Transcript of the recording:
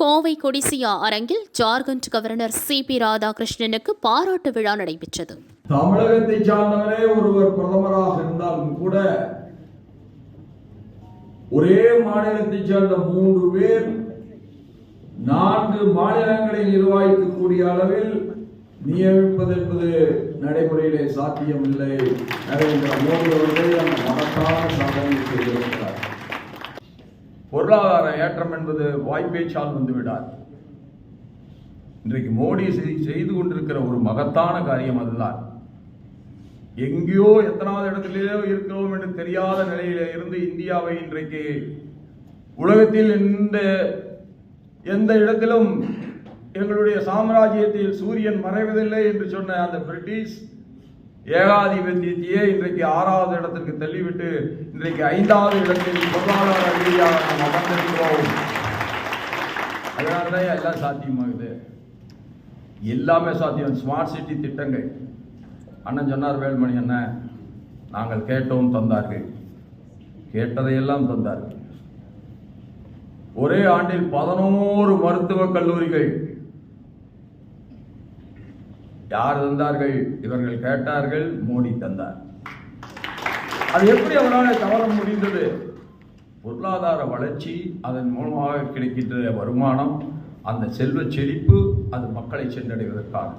கோவை கொடிசியா அரங்கில் Jharkhand governor C P ராதாகிருஷ்ணனுக்கு பாராட்டு விழா நடைபெற்றது. தமிழகத்தை சார்ந்தவரே ஒருவர் பிரதமராக இருந்தாலும் கூட ஒரே மாநிலத்தை சேர்ந்த மூன்று பேர் நான்கு மாநிலங்களை நிர்வகிக்கக்கூடிய அளவில் நியமிப்பது என்பது நடைமுறையிலே சாத்தியமில்லை. நரேந்திர மோடி அவர்களை அந்த மகத்தான பொருளாதார ஏற்றம் என்பது வாய்ப்பேச்சால் வந்துவிடார் இன்றைக்கு மோடி செய்து கொண்டிருக்கிற ஒரு மகத்தான காரியம் அதுதான். எங்கேயோ எத்தனாவது இடத்திலேயோ இருக்கிறோம் என்று தெரியாத நிலையில இருந்து இந்தியாவை இன்றைக்கு உலகத்தில் எந்த எந்த இடத்திலும் எங்களுடைய சாம்ராஜ்யத்தில் சூரியன் மறைவதில்லை என்று சொன்ன அந்த பிரிட்டிஷ் ஏகாதிபத்தியத்தையே இன்றைக்கு ஆறாவது இடத்திற்கு தள்ளிவிட்டு இன்றைக்கு ஐந்தாவது இடத்தில் பொருளாதார ரீதியாக நாம் அமர்ந்திருக்கிறோம் அதனால எல்லாம் சாத்தியமாகுது. எல்லாமே சாத்தியம். ஸ்மார்ட் சிட்டி திட்டங்கள். அண்ணன் சொன்னார் வேல்மணி அண்ணன் நாங்கள் கேட்டோம் தந்தார்கள். கேட்டதையெல்லாம் தந்தார்கள். ஒரே ஆண்டில் பதினோரு மருத்துவக் கல்லூரிகள். யார் தந்தார்கள்? இவர்கள் கேட்டார்கள் மோடி தந்தார். அது எப்படி அவரால் தவற முடிந்தது? பொருளாதார வளர்ச்சி அதன் மூலமாக கிடைக்கின்ற வருமானம் அந்த செல்வ செழிப்பு அது மக்களை சென்றடைவதற்காக